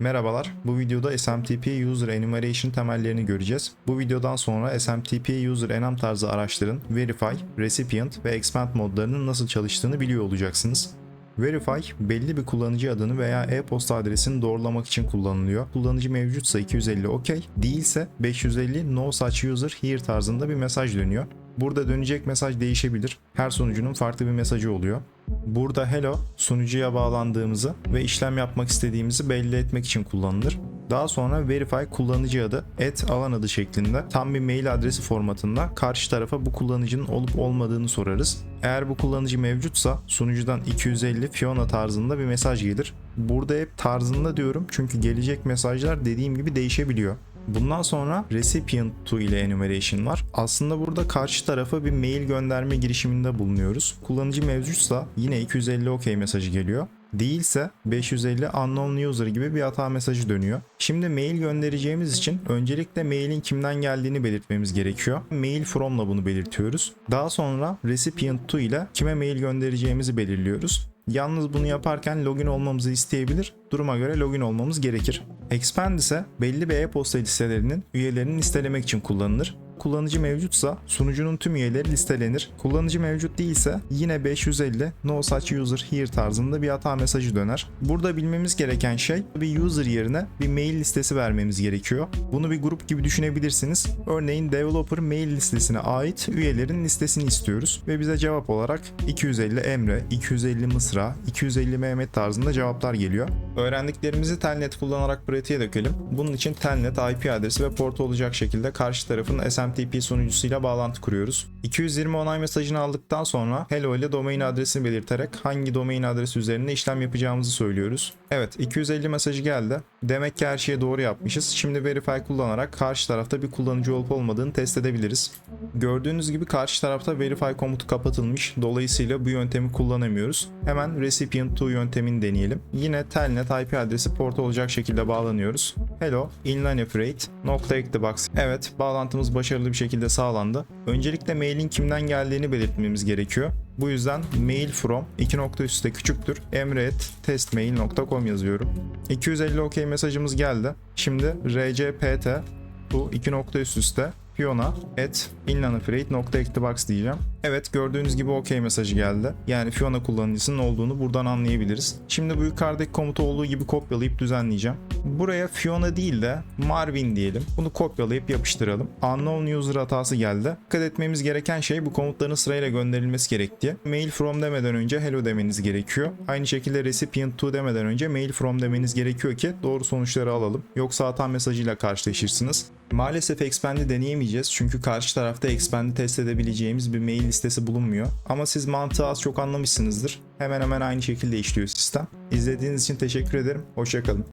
Merhabalar, bu videoda SMTP User Enumeration temellerini göreceğiz. Bu videodan sonra SMTP User Enum tarzı araçların Verify, Recipient ve Expand modlarının nasıl çalıştığını biliyor olacaksınız. Verify, belli bir kullanıcı adını veya e-posta adresini doğrulamak için kullanılıyor. Kullanıcı mevcutsa 250 OK, değilse 550 No Such User Here tarzında bir mesaj dönüyor. Burada dönecek mesaj değişebilir. Her sunucunun farklı bir mesajı oluyor. Burada hello sunucuya bağlandığımızı ve işlem yapmak istediğimizi belli etmek için kullanılır. Daha sonra verify kullanıcı adı et alan adı şeklinde tam bir mail adresi formatında karşı tarafa bu kullanıcının olup olmadığını sorarız. Eğer bu kullanıcı mevcutsa sunucudan 250 Fiona tarzında bir mesaj gelir. Burada hep tarzında diyorum çünkü gelecek mesajlar dediğim gibi değişebiliyor. Bundan sonra recipient to ile enumeration var. Aslında burada karşı tarafa bir mail gönderme girişiminde bulunuyoruz. Kullanıcı mevcutsa yine 250 OK mesajı geliyor. Değilse 550 unknown user gibi bir hata mesajı dönüyor. Şimdi mail göndereceğimiz için öncelikle mailin kimden geldiğini belirtmemiz gerekiyor. Mail from'la bunu belirtiyoruz. Daha sonra recipient to ile kime mail göndereceğimizi belirliyoruz. Yalnız bunu yaparken login olmamızı isteyebilir. Duruma göre login olmamız gerekir. Expand ise belli bir e-posta listelerinin üyelerini listelemek için kullanılır. Kullanıcı mevcutsa sunucunun tüm üyeleri listelenir. Kullanıcı mevcut değilse yine 550 no such user here tarzında bir hata mesajı döner. Burada bilmemiz gereken şey bir user yerine bir mail listesi vermemiz gerekiyor. Bunu bir grup gibi düşünebilirsiniz. Örneğin developer mail listesine ait üyelerin listesini istiyoruz ve bize cevap olarak 250 Emre, 250 Mısra, 250 Mehmet tarzında cevaplar geliyor. Öğrendiklerimizi Telnet kullanarak pratiğe dökelim. Bunun için Telnet IP adresi ve port olacak şekilde karşı tarafın SMTP sunucusuyla bağlantı kuruyoruz. 220 onay mesajını aldıktan sonra hello ile domain adresini belirterek hangi domain adresi üzerinde işlem yapacağımızı söylüyoruz. Evet 250 mesajı geldi. Demek ki her şeyi doğru yapmışız. Şimdi verify kullanarak karşı tarafta bir kullanıcı olup olmadığını test edebiliriz. Gördüğünüz gibi karşı tarafta verify komutu kapatılmış. Dolayısıyla bu yöntemi kullanamıyoruz. Hemen recipient to yöntemini deneyelim. Yine telnet IP adresi port olacak şekilde bağlanıyoruz. Hello, inline freight, nokta. Evet, bağlantımız başarılı bir şekilde sağlandı. Öncelikle mailin kimden geldiğini belirtmemiz gerekiyor. Bu yüzden mail from 2 nokta üstte küçüktür emre@testmail.com yazıyorum. 250 OK mesajımız geldi. Şimdi rcpt bu 2 nokta üst üste Fiona at inlanafreight.actibox diyeceğim. Evet gördüğünüz gibi OK mesajı geldi. Yani Fiona kullanıcısının olduğunu buradan anlayabiliriz. Şimdi bu yukarıdaki komutu olduğu gibi kopyalayıp düzenleyeceğim. Buraya Fiona değil de Marvin diyelim. Bunu kopyalayıp yapıştıralım. Unknown user hatası geldi. Dikkat etmemiz gereken şey bu komutların sırayla gönderilmesi gerektiği. Mail from demeden önce hello demeniz gerekiyor. Aynı şekilde recipient to demeden önce mail from demeniz gerekiyor ki doğru sonuçları alalım. Yoksa hata mesajıyla karşılaşırsınız. Maalesef Expand'i deneyemeyeceğiz çünkü karşı tarafta Expand'i test edebileceğimiz bir mail listesi bulunmuyor. Ama siz mantığı az çok anlamışsınızdır. Hemen hemen aynı şekilde işliyor sistem. İzlediğiniz için teşekkür ederim. Hoşçakalın.